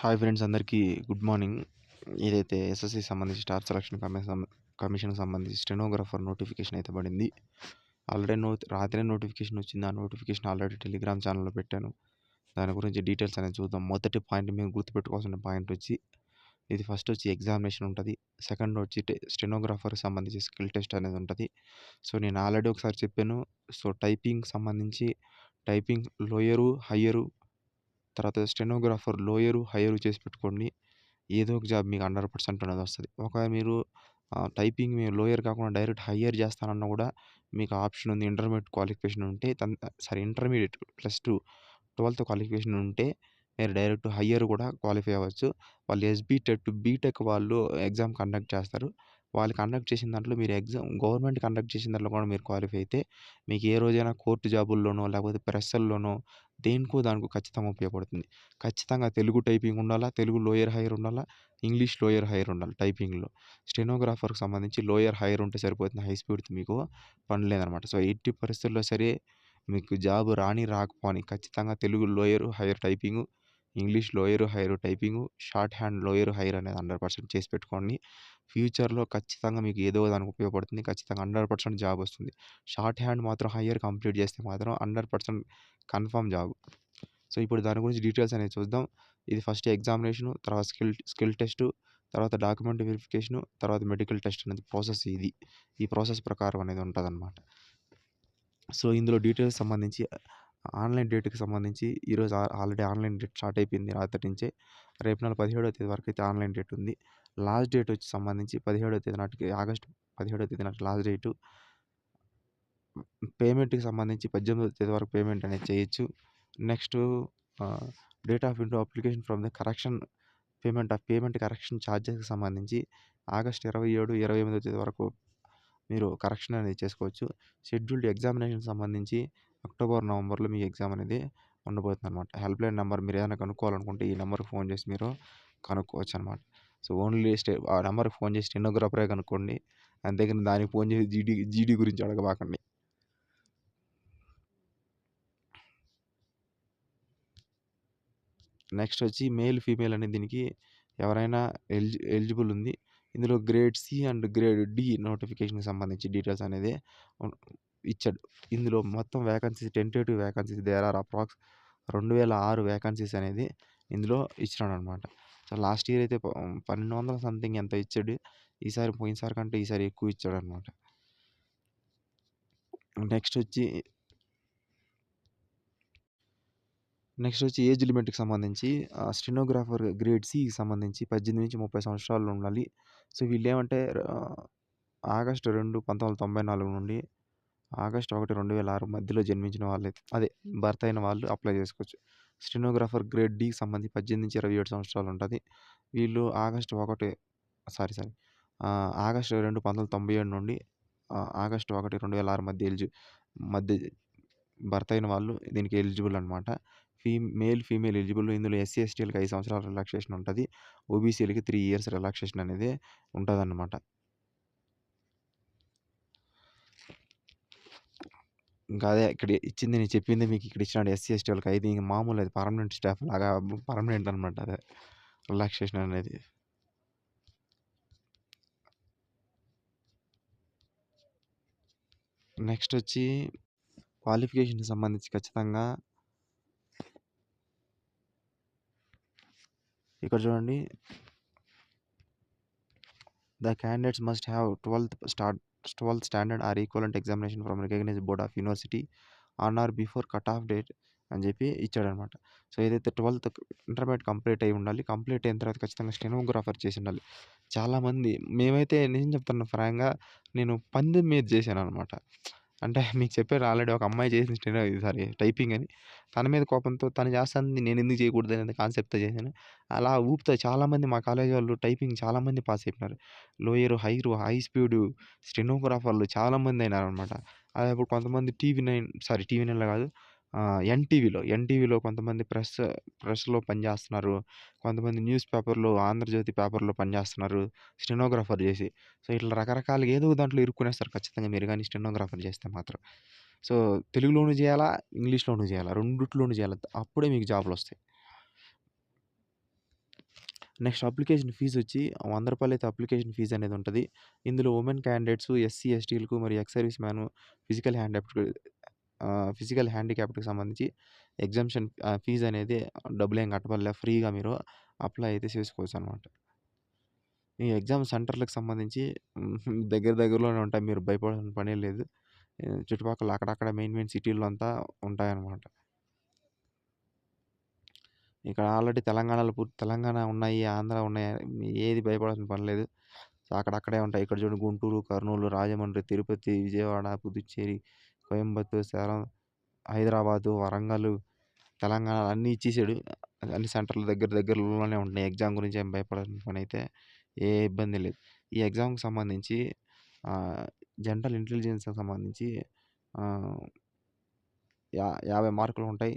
Hi friends అందరికీ good morning. ఏదైతే SSC సంబంధించి స్టార్ సెలక్షన్ కమిషన్ కమిషన్ సంబంధించి స్టెనోగ్రాఫర్ నోటిఫికేషన్ అయితే పడింది. ఆల్రెడీ నో రాత్రే నోటిఫికేషన్ వచ్చింది. ఆ నోటిఫికేషన్ ఆల్రెడీ టెలిగ్రామ్ ఛానల్లో పెట్టాను. దాని గురించి డీటెయిల్స్ అనేది చూద్దాం. మొదటి పాయింట్ మేము గుర్తుపెట్టుకోవాల్సిన పాయింట్ వచ్చి ఇది ఫస్ట్ వచ్చి ఎగ్జామినేషన్ ఉంటుంది. సెకండ్ వచ్చి స్టెనోగ్రాఫర్కి సంబంధించి స్కిల్ టెస్ట్ అనేది ఉంటుంది. సో నేను ఆల్రెడీ ఒకసారి చెప్పాను. సో టైపింగ్ సంబంధించి టైపింగ్ లోయరు హయ్యరు తర్వాత స్టెనోగ్రాఫర్ లోయరు హయ్యరు చేసి పెట్టుకోండి. ఏదో ఒక జాబ్ మీకు హండ్రెడ్ పర్సెంట్ అనేది వస్తుంది. ఒకవేళ మీరు టైపింగ్ మీరు లోయర్ కాకుండా డైరెక్ట్ హయ్యర్ చేస్తానన్నా కూడా మీకు ఆప్షన్ ఉంది. ఇంటర్మీడియట్ క్వాలిఫికేషన్ ఉంటే then sorry intermediate plus two twelfth qualification ఉంటే మీరు డైరెక్ట్ హయ్యర్ కూడా క్వాలిఫై అవ్వచ్చు. వాళ్ళు ఎస్బీటెట్ బీటెక్ వాళ్ళు ఎగ్జామ్ కండక్ట్ చేస్తారు. వాళ్ళు కండక్ట్ చేసిన దాంట్లో మీరు ఎగ్జామ్ గవర్నమెంట్ కండక్ట్ చేసిన దాంట్లో కూడా మీరు క్వాలిఫై అయితే మీకు ఏ రోజైనా కోర్టు జాబుల్లోనో లేకపోతే ప్రెస్సల్లోనో దేనికో దానికో ఖచ్చితంగా ఉపయోగపడుతుంది. ఖచ్చితంగా తెలుగు టైపింగ్ ఉండాలా? తెలుగు లోయర్ హైయర్ ఉండాలా? ఇంగ్లీష్ లోయర్ హైయర్ ఉండాలి టైపింగ్లో. స్టెనోగ్రాఫర్కి సంబంధించి లోయర్ హైయర్ ఉంటే సరిపోతుంది. హై స్పీడ్ మీకు పని లేదనమాట. సో ఎట్టి పరిస్థితుల్లో సరే మీకు జాబ్ రాని రాకపోని ఖచ్చితంగా Telugu lower higher typing English lower higher typing short hand lower higher అనేది హండ్రెడ్ పర్సెంట్ చేసి పెట్టుకోండి. ఫ్యూచర్లో ఖచ్చితంగా మీకు ఏదో దానికి ఉపయోగపడుతుంది ఖచ్చితంగా హండ్రెడ్ పర్సెంట్ జాబ్ వస్తుంది. షార్ట్ హ్యాండ్ మాత్రం హైయర్ కంప్లీట్ చేస్తే మాత్రం hundred percent confirm job. So ఇప్పుడు దాని గురించి డీటెయిల్స్ అనేది చూద్దాం. ఇది ఫస్ట్ ఎగ్జామినేషను తర్వాత స్కిల్ స్కిల్ టెస్ట్ తర్వాత డాక్యుమెంట్ వెరిఫికేషను తర్వాత మెడికల్ టెస్ట్ అనేది ప్రాసెస్ ఇది. ఈ ప్రాసెస్ ప్రకారం అనేది ఉంటుందన్నమాట. సో ఇందులో డీటెయిల్స్ సంబంధించి ఆన్లైన్ డేట్కి సంబంధించి ఈరోజు ఆల్రెడీ ఆన్లైన్ డేట్ స్టార్ట్ అయిపోయింది రాత్రి నుంచే. రేపు నెల పదిహేడవ తేదీ వరకు అయితే ఆన్లైన్ డేట్ ఉంది. లాస్ట్ డేట్ వచ్చి సంబంధించి పదిహేడవ తేదీ నాటికి ఆగస్ట్ పదిహేడవ తేదీ నాటి లాస్ట్ డేటు. పేమెంట్కి సంబంధించి పద్దెనిమిదవ తేదీ వరకు పేమెంట్ అనేది చేయొచ్చు. Next date of into application from the correction payment of payment correction ఛార్జెస్కి సంబంధించి ఆగస్ట్ ఇరవై ఏడు ఇరవై ఎనిమిదో తేదీ వరకు మీరు కరెక్షన్ అనేది చేసుకోవచ్చు. షెడ్యూల్డ్ ఎగ్జామినేషన్ సంబంధించి అక్టోబర్ నవంబర్లో మీ ఎగ్జామ్ అనేది ఉండబోతుంది అనమాట హెల్ప్ లైన్ నెంబర్ మీరు ఏదైనా కనుక్కోవాలనుకుంటే ఈ నెంబర్కి ఫోన్ చేసి మీరు కనుక్కోవచ్చు అనమాట సో ఓన్లీ స్టే ఆ నెంబర్కి ఫోన్ చేసి స్టెనోగ్రాఫరే కనుక్కోండి. అంతేకాని దానికి ఫోన్ చేసి జీడీ జీడీ గురించి అడగబాకండి. నెక్స్ట్ వచ్చి మేల్ ఫీమేల్ అనే దీనికి ఎవరైనా ఎలిజి ఎలిజిబుల్ ఉంది. ఇందులో grade C and grade D నోటిఫికేషన్కి సంబంధించి డీటెయిల్స్ అనేది ఇచ్చాడు. ఇందులో మొత్తం vacancies tentative vacancies there are approx రెండు వేల ఆరు వేకెన్సీస్ అనేది ఇందులో ఇచ్చినాడు అనమాట సో లాస్ట్ ఇయర్ అయితే పన్నెండు వందల సంథింగ్ ఎంత ఇచ్చాడు? ఈసారి పోయినసారి కంటే ఈసారి ఎక్కువ ఇచ్చాడు అనమాట నెక్స్ట్ వచ్చి నెక్స్ట్ వచ్చి ఏజ్ లిమిట్కి సంబంధించి స్టెనోగ్రాఫర్ గ్రేడ్ సికి సంబంధించి పద్దెనిమిది నుంచి ముప్పై సంవత్సరాలు ఉండాలి. సో వీళ్ళు ఏమంటే ఆగస్టు రెండు పంతొమ్మిది వందల తొంభై నాలుగు నుండి ఆగస్టు ఒకటి రెండు వేల ఆరు మధ్యలో జన్మించిన వాళ్ళే అదే భర్త అయిన వాళ్ళు అప్లై చేసుకోవచ్చు. స్టెనోగ్రాఫర్ గ్రేడ్ డికి సంబంధించి పద్దెనిమిది నుంచి ఇరవై ఏడు సంవత్సరాలు ఉంటుంది. వీళ్ళు ఆగస్టు ఒకటి సారీ సారీ ఆగస్టు రెండు పంతొమ్మిది వందల తొంభై ఏడు నుండి ఆగస్టు ఒకటి రెండు వేల ఆరు మధ్య ఎలిజి మధ్య భర్త అయిన వాళ్ళు దీనికి ఎలిజిబుల్ అనమాట ఫీ మేల్ ఫీమేల్ ఎలిజిబుల్ ఇందులో ఎస్సీ ఎస్టీలకి ఐదు సంవత్సరాల రిలాక్సేషన్ ఉంటుంది. ఓబీసీలకి త్రీ ఇయర్స్ రిలాక్సేషన్ అనేది ఉంటుంది ఇంకా అదే ఇక్కడ ఇచ్చింది నేను చెప్పింది మీకు ఇక్కడ ఇచ్చినాడు ఎస్సీ ఎస్టీ వాళ్ళకి. అయితే ఇంకా మామూలు అది పర్మనెంట్ స్టాఫ్ లాగా పర్మనెంట్ అనమాట అదే రిలాక్సేషన్ అనేది. నెక్స్ట్ వచ్చి క్వాలిఫికేషన్కి సంబంధించి ఖచ్చితంగా ఇక్కడ చూడండి. The candidates must have twelfth start twelfth standard or equivalent examination from recognize board of university on or before cut off date అని చెప్పి ఇచ్చాడనమాట. సో ఏదైతే ట్వెల్త్ ఇంటర్మీడియట్ కంప్లీట్ అయి ఉండాలి కంప్లీట్ అయిన తర్వాత ఖచ్చితంగా స్టెనోగ్రాఫర్ చేసి ఉండాలి. చాలామంది మేమైతే నేను చెప్తాను ఫ్రాంక్గా నేను పందెం మీద చేశాను అనమాట అంటే మీకు చెప్పారు ఆల్రెడీ ఒక అమ్మాయి చేసిన స్టెనో సారీ టైపింగ్ అని. తన మీద కోపంతో తను చేస్తుంది నేను ఎందుకు చేయకూడదు అనేది కాన్సెప్ట్తో చేశాను. అలా ఊపితే చాలామంది మా కాలేజీ వాళ్ళు టైపింగ్ చాలామంది పాస్ అయిపోయినారు. లోయర్ హైరు హై స్పీడు స్టెనోగ్రాఫర్లు చాలామంది అయినారు అనమాట అదే ఇప్పుడు కొంతమంది టీవీ నైన్ సారీ టీవీ నైన్లో కాదు ఎన్టీవీలో ఎన్టీవీలో కొంతమంది ప్రెస్ ప్రెస్లో పనిచేస్తున్నారు. కొంతమంది న్యూస్ పేపర్లో ఆంధ్రజ్యోతి పేపర్లో పనిచేస్తున్నారు. స్టెనోగ్రాఫర్ చేసి. సో ఇట్లా రకరకాలుగా ఏదో దాంట్లో ఇరుక్కునేస్తారు ఖచ్చితంగా మీరు కానీ స్టెనోగ్రాఫర్ చేస్తే మాత్రం. సో తెలుగులోనూ చేయాలా? ఇంగ్లీష్లోనూ చేయాలా? రెండిట్లోనూ చేయాలి? అప్పుడే మీకు జాబ్లు వస్తాయి. నెక్స్ట్ అప్లికేషన్ ఫీజు వచ్చి వంద రూపాయలు అయితే అప్లికేషన్ ఫీజ్ అనేది ఉంటుంది. ఇందులో ఉమెన్ క్యాండిడేట్స్, ఎస్సీ, ఎస్టీలకు మరియు ex service man, physical handicapped physical హ్యాండిక్యాప్డ్‌కి సంబంధించి ఎగ్జామ్షన్ ఫీజు అనేది డబ్బులు ఏం కట్టబడలే ఫ్రీగా మీరు అప్లై అయితే చేసుకోవచ్చు అనమాట ఈ ఎగ్జామ్ సెంటర్లకు సంబంధించి దగ్గర దగ్గరలోనే ఉంటాయి. మీరు భయపడాల్సిన పనే లేదు. చుట్టుపక్కల అక్కడక్కడ మెయిన్ మెయిన్ సిటీల్లో అంతా ఉంటాయన్నమాట. ఇక్కడ ఆల్రెడీ తెలంగాణలో పూర్తి తెలంగాణ ఉన్నాయి, ఆంధ్ర ఉన్నాయి. ఏది భయపడాల్సిన పని లేదు. సో, అక్కడక్కడే ఉంటాయి. ఇక్కడ చూడండి గుంటూరు, కర్నూలు, రాజమండ్రి, తిరుపతి, విజయవాడ, పుదుచ్చేరి, కోయంబత్తూర్, సేలం, హైదరాబాదు, వరంగల్, తెలంగాణ అన్నీ ఇచ్చేసాడు. అన్ని సెంటర్‌లు దగ్గర దగ్గరలోనే ఉంటున్నాయి. ఎగ్జామ్ గురించి ఏం భయపడాల్సిన పనైతే ఏ ఇబ్బంది లేదు. ఈ ఎగ్జామ్‌కి సంబంధించి జనరల్ ఇంటెలిజెన్స్‌కి సంబంధించి యా 50 మార్కులు ఉంటాయి.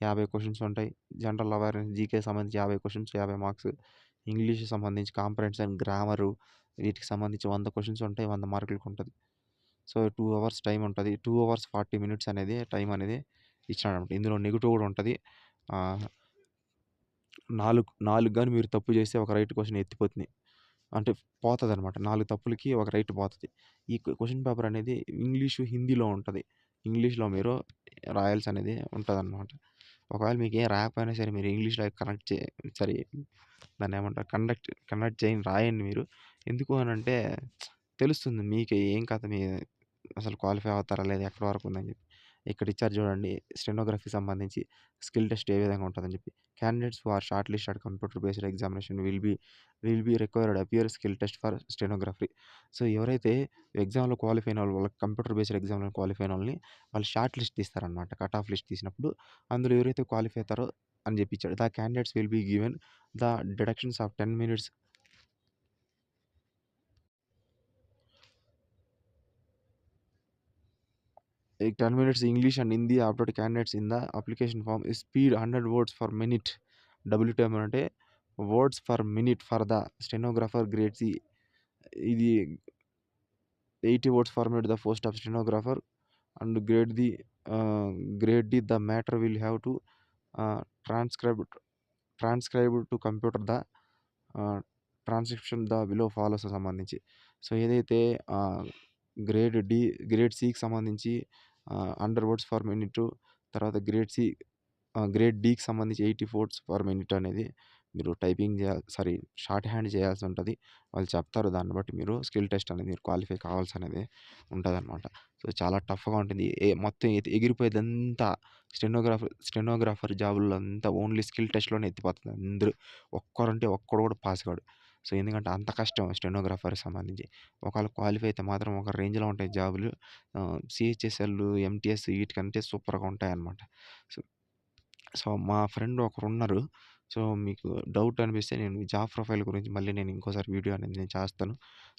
యాభై క్వశ్చన్స్ ఉంటాయి. జనరల్ అవేర్‌నెస్ జీకే సంబంధించి యాభై క్వశ్చన్స్ యాభై మార్క్స్. ఇంగ్లీష్‌కి సంబంధించి కాంప్రహెన్షన్, గ్రామరు వీటికి సంబంధించి వంద క్వశ్చన్స్ ఉంటాయి. వంద మార్కులకు ఉంటుంది సో, టూ అవర్స్ టైం ఉంటుంది. టూ అవర్స్ 40 మినిట్స్ అనేది టైం అనేది ఇచ్చినాడన్నమాట. ఇందులో నెగిటివ్ కూడా ఉంటుంది. నాలుగు నాలుగు కానీ మీరు తప్పు చేస్తే ఒక రైట్ క్వశ్చన్ ఎత్తిపోతుంది. అంటే పోతుంది అనమాట నాలుగు తప్పులకి ఒక రైట్ పోతుంది. ఈ క్వశ్చన్ పేపర్ అనేది ఇంగ్లీషు, హిందీలో ఉంటుంది. ఇంగ్లీష్‌లో మీరు రాయాల్సినది ఉంటుంది అనమాట ఒకవేళ మీకు ఏం రాకపోయినా సరే మీరు ఇంగ్లీష్‌లో కనెక్ట్ చే సరే దాన్ని ఏమంటారు? కండక్ట్ కండక్ట్ చేయండి రాయండి మీరు. ఎందుకు అని అంటే తెలుస్తుంది మీకు ఏం కథ మీ అసలు క్వాలిఫై అవుతారా లేదా ఎక్కడి వరకు ఉందని చెప్పి. ఇక్కడ ఇచ్చారు చూడండి స్టెనోగ్రఫీకి సంబంధించి స్కిల్ టెస్ట్ ఏ విధంగా ఉంటుందని చెప్పి. Candidates for short short listed computer based examination will be will be required appear skill test for stenography. So, ఎవరైతే ఎగ్జామ్‌లో క్వాలిఫై అయినోళ్ళు కంప్యూటర్ బేస్డ్ ఎగ్జామ్‌లో క్వాలిఫై అయినోళ్ళని వాళ్ళు షార్ట్ లిస్ట్ తీస్తారనమాట. కట్ ఆఫ్ లిస్ట్ తీసినప్పుడు అందులో ఎవరైతే క్వాలిఫై అవుతారో అని చెప్పి ఇచ్చాడు. The candidates will be given the deductions of 10 minutes ఈ 10 minutes English and Hindi upload candidates in the application form speed 100 words for minute. WTM అంటే words for minute for the stenographer grade C. ఇది 80 words for minute the post of stenographer and grade the grade the the matter will have to transcribe transcribe to computer the transcription the below follows సంబంధించి. So, ఏదైతే grade D grade సికి సంబంధించి under 100 words for minute తర్వాత grade C great grade సంబంధించి eighty force for minute అనేది మీరు typing చేయాలి sorry shorthand చేయాల్సి ఉంటుంది వాళ్ళు చెప్తారు దాన్ని బట్టి మీరు స్కిల్ టెస్ట్ అనేది మీరు క్వాలిఫై కావాల్సనేది ఉంటదనమాట. సో, చాలా టఫ్‌గా ఉంటుంది. ఏ మొత్తం ఎగిరిపోయేదంతా స్టెనోగ్రాఫర్ స్టెనోగ్రాఫర్ జాబుల్లో అంతా ఓన్లీ స్కిల్ టెస్ట్‌లోనే ఎత్తిపోతుంది అందరూ. ఒక్కరంటే ఒక్కడు కూడా పాస్ కాడు. సో, ఎందుకంటే అంత కష్టం స్టెనోగ్రాఫర్ సంబంధించి. ఒకవేళ క్వాలిఫై అయితే మాత్రం ఒక రేంజ్‌లో ఉంటాయి జాబులు. సిహెచ్ఎస్ఎల్ ఎంటీఎస్ వీటికంటే సూపర్‌గా ఉంటాయన్నమాట. సో, సో, మా ఫ్రెండ్ ఒకరు ఉన్నారు సో, మీకు డౌట్ అనిపిస్తే నేను జాబ్ ప్రొఫైల్ గురించి మళ్ళీ నేను ఇంకోసారి వీడియో అనేది నేను చేస్తాను.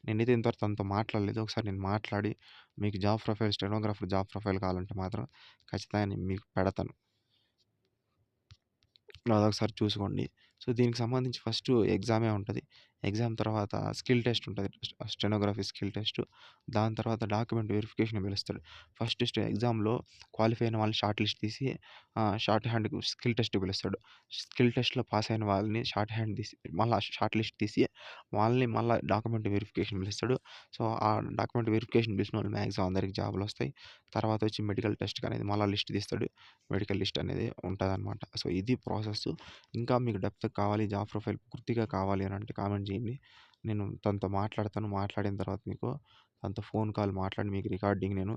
నేనైతే ఇంతవరకు తనతో మాట్లాడలేదు. ఒకసారి నేను మాట్లాడి మీకు job profile stenographer job profile కావాలంటే మాత్రం ఖచ్చితంగా నేను మీకు పెడతాను. అదొకసారి చూసుకోండి. సో, దీనికి సంబంధించి ఫస్ట్ ఎగ్జామే ఉంటుంది ఎగ్జామ్ తర్వాత స్కిల్ టెస్ట్ ఉంటుంది స్టెనోగ్రఫీ స్కిల్ టెస్ట్. దాని తర్వాత డాక్యుమెంట్ వెరిఫికేషన్ పిలుస్తాడు. ఫస్ట్ స్టె ఎగ్జామ్‌లో క్వాలిఫై అయిన వాళ్ళని షార్ట్ లిస్ట్ తీసి షార్ట్ హ్యాండ్‌కి స్కిల్ టెస్ట్ పిలుస్తాడు. స్కిల్ టెస్ట్‌లో పాస్ అయిన వాళ్ళని షార్ట్ హ్యాండ్ తీసి మళ్ళీ షార్ట్ లిస్ట్ తీసి వాళ్ళని మళ్ళీ డాక్యుమెంట్ వెరిఫికేషన్ పిలుస్తాడు. సో, ఆ డాక్యుమెంట్ వెరిఫికేషన్ పిలిచినోళ్ళు మ్యాక్సిమం అందరికి జాబులొస్తాయి. తర్వాత వచ్చి మెడికల్ టెస్ట్‌కి అనేది మళ్ళీ లిస్ట్ తీస్తాడు. మెడికల్ లిస్ట్ అనేది ఉంటదనమాట. సో, ఇది ప్రాసెస్. ఇంకా మీకు డెప్త్ కావాలి జాబ్ ప్రొఫైల్ పూర్తిగా కావాలి అని అంటే కామెంట్ చేయండి. నేను తనతో మాట్లాడతాను. మాట్లాడిన తర్వాత మీకు తనతో ఫోన్ కాల్ మాట్లాడి మీకు రికార్డింగ్ నేను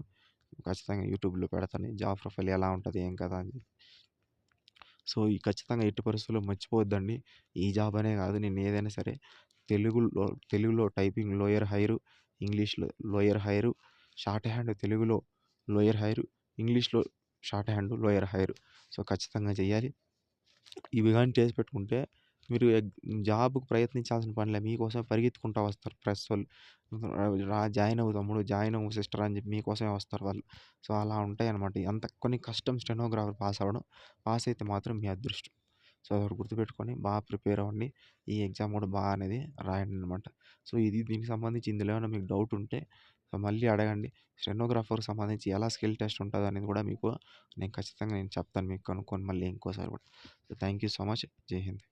ఖచ్చితంగా యూట్యూబ్‌లో పెడతాను. జాబ్ ప్రొఫైల్ ఎలా ఉంటుంది ఏం కదా అని చెప్పి. సో, ఈ ఖచ్చితంగా ఎట్టి పరిస్థితుల్లో మర్చిపోవద్దండి. ఈ జాబ్ అనే కాదు నేను ఏదైనా సరే తెలుగులో తెలుగులో టైపింగ్ లోయర్ హైరు, ఇంగ్లీష్‌లో లోయర్ హైరు, షార్ట్ హ్యాండ్ తెలుగులో లోయర్ హైరు, ఇంగ్లీష్‌లో short hand lower higher. So, ఖచ్చితంగా చేయాలి. ఇవి కానీ చేసి పెట్టుకుంటే మీరు జాబ్కు జాబ్‌కి ప్రయత్నించాల్సిన పనిలే. మీకోసమే పరిగెత్తుకుంటా వస్తారు ప్రెసోళ్ళు. రా జాయిన్ అవ్వు తమ్ముడు, జాయిన్ అవ్వు సిస్టర్ అని చెప్పి మీకోసమే వస్తారు వాళ్ళు. సో, అలా ఉంటాయి అనమాట అంత కొన్ని కష్టం స్టెనోగ్రాఫర్ పాస్ అవ్వడం. పాస్ అయితే మాత్రం మీ అదృష్టం. సో, అదొకటి గుర్తుపెట్టుకొని బాగా ప్రిపేర్ అవ్వండి. ఈ ఎగ్జామ్ కూడా బాగా అనేది రాయండి అనమాట సో, ఇది దీనికి సంబంధించి ఇందులో ఏమైనా మీకు డౌట్ ఉంటే సో, మళ్ళీ అడగండి. స్టెనోగ్రాఫర్‌కి సంబంధించి ఎలా స్కిల్ టెస్ట్ ఉంటుందో అనేది కూడా మీకు నేను ఖచ్చితంగా నేను చెప్తాను మీకు కనుక్కొని మళ్ళీ ఇంకోసారి కూడా. So, thank you so much. జై హింద్.